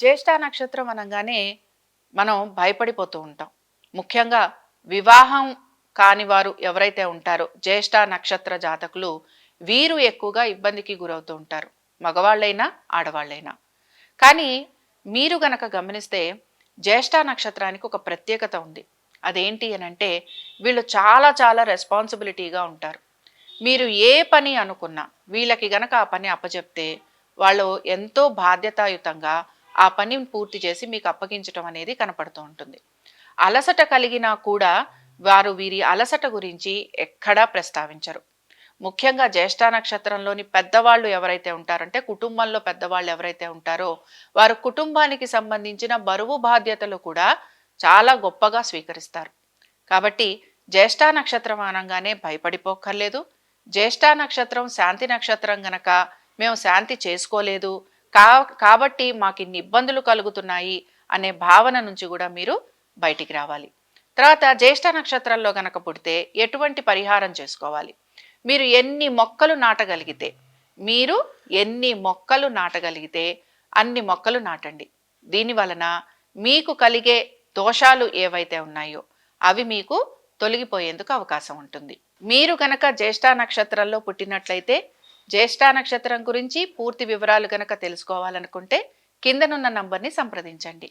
జ్యేష్ఠ నక్షత్రం అనగానే మనం భయపడిపోతూ ఉంటాం. ముఖ్యంగా వివాహం కాని వారు ఎవరైతే ఉంటారో జ్యేష్ఠ నక్షత్ర జాతకులు వీరు ఎక్కువగా ఇబ్బందికి గురవుతూ ఉంటారు. మగవాళ్ళైనా ఆడవాళ్ళైనా. కానీ మీరు గనక గమనిస్తే జ్యేష్ఠ నక్షత్రానికి ఒక ప్రత్యేకత ఉంది. అదేంటి అని అంటే వీళ్ళు చాలా చాలా రెస్పాన్సిబిలిటీగా ఉంటారు. మీరు ఏ పని అనుకున్నా వీళ్ళకి గనక ఆ పని అప్పచెప్తే వాళ్ళు ఎంతో బాధ్యతాయుతంగా ఆ పనిని పూర్తి చేసి మీకు అప్పగించడం అనేది కనపడుతూ ఉంటుంది. అలసట కలిగినా కూడా వారు వీరి అలసట గురించి ఎక్కడా ప్రస్తావించరు. ముఖ్యంగా జ్యేష్ఠ నక్షత్రంలోని పెద్దవాళ్ళు ఎవరైతే ఉంటారంటే కుటుంబంలో పెద్దవాళ్ళు ఎవరైతే ఉంటారో వారు కుటుంబానికి సంబంధించిన బరువు బాధ్యతలు కూడా చాలా గొప్పగా స్వీకరిస్తారు. కాబట్టి జ్యేష్ఠ నక్షత్రం అనగానే భయపడిపోక్కర్లేదు. జ్యేష్ఠ నక్షత్రం శాంతి నక్షత్రం గనక మేము శాంతి చేసుకోలేదు కా కాబట్టి మాకు ఇన్ని ఇబ్బందులు కలుగుతున్నాయి అనే భావన నుంచి కూడా మీరు బయటికి రావాలి. తర్వాత జ్యేష్ఠ నక్షత్రంలో గనక పుడితే ఎటువంటి పరిహారం చేసుకోవాలి? మీరు ఎన్ని మొక్కలు నాటగలిగితే మీరు ఎన్ని మొక్కలు నాటగలిగితే అన్ని మొక్కలు నాటండి. దీని వలన మీకు కలిగే దోషాలు ఏవైతే ఉన్నాయో అవి మీకు తొలగిపోయేందుకు అవకాశం ఉంటుంది. మీరు గనక జ్యేష్ఠ నక్షత్రంలో పుట్టినట్లయితే జ్యేష్ఠ నక్షత్రం గురించి పూర్తి వివరాలు గనక తెలుసుకోవాలనుకుంటే కిందనున్న నంబర్ని సంప్రదించండి.